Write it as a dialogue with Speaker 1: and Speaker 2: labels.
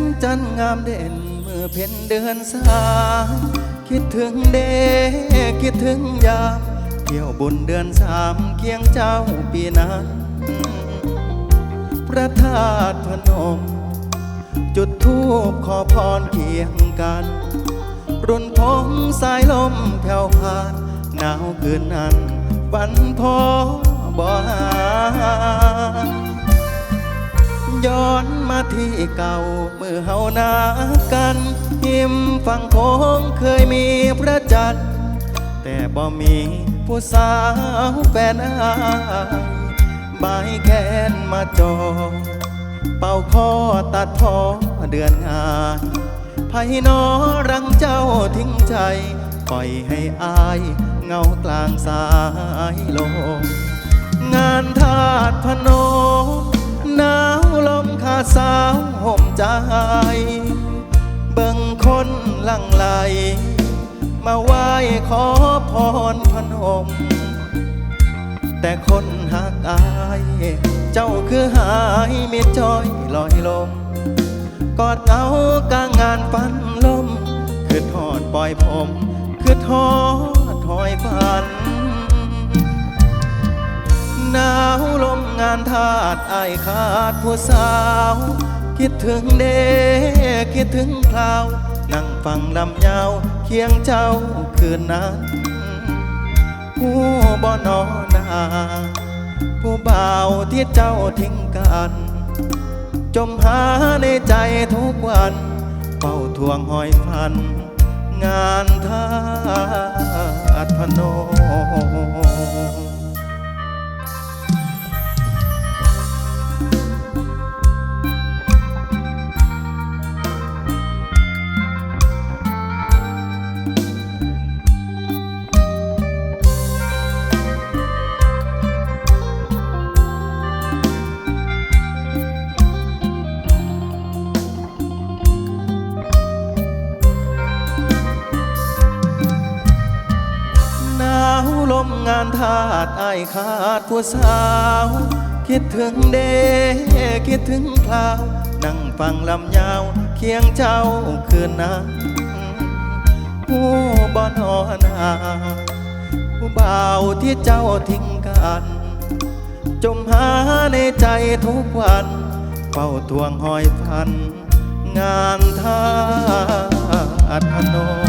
Speaker 1: นั้นงามเด่นเมื่อเพ็ญเดือนสามคิดถึงเดคิดถึงยามเที่ยวบุญเดือนสามเคียงเจ้าปีนั้นพระธาตุพนม จุดทูบขอพรเคียงกัน รุ่นผมสายลมแผ่วผ่านหนาวคืนนั้นฝันพอบ่หา ย้อนมาที่เก่า เมื่อเฮานากันหิมฝั่งโค้งเคยมีพระจันทร์แต่บ่มีผู้สาวแฟนอายบายแขนมาจอ เป่าคอตัดพอเดือนงานไพนอรังเจ้าทิ้งใจ ปล่อยให้อายเงากลางสายลมงานทาดพนม เบิ่งคนหลังไหล มาไหว้ขอพรพนม แต่คนหักอาย เจ้าคือหายมิดจอยลอยลม กอดเงากลางงานฟันลม คือทอดปล่อยผม คือทอดถอยฝันหนาวลมงานทาดอายขาดผู้สาว คิดถึงเดคิดถึงคราว นั่งฟังลำยาว เคียงเจ้าคืนนั้นผู้บ่นอนา ผู้บ่าวที่เจ้าทิ้งกัน จมหาในใจทุกวันเฝ้าทวงหอยพัน งานทาดพนม ลมงานทาดอายขาดผู้สาว คิดถึงเดคิดถึงคราว นั่งฟังลำยาว เคียงเจ้าคืนนั้นผู้บ่นอนาผู้บ่าวที่เจ้าทิ้งกัน จมหาในใจทุกวันเฝ้าทวงหอยพัน งานทาดพนม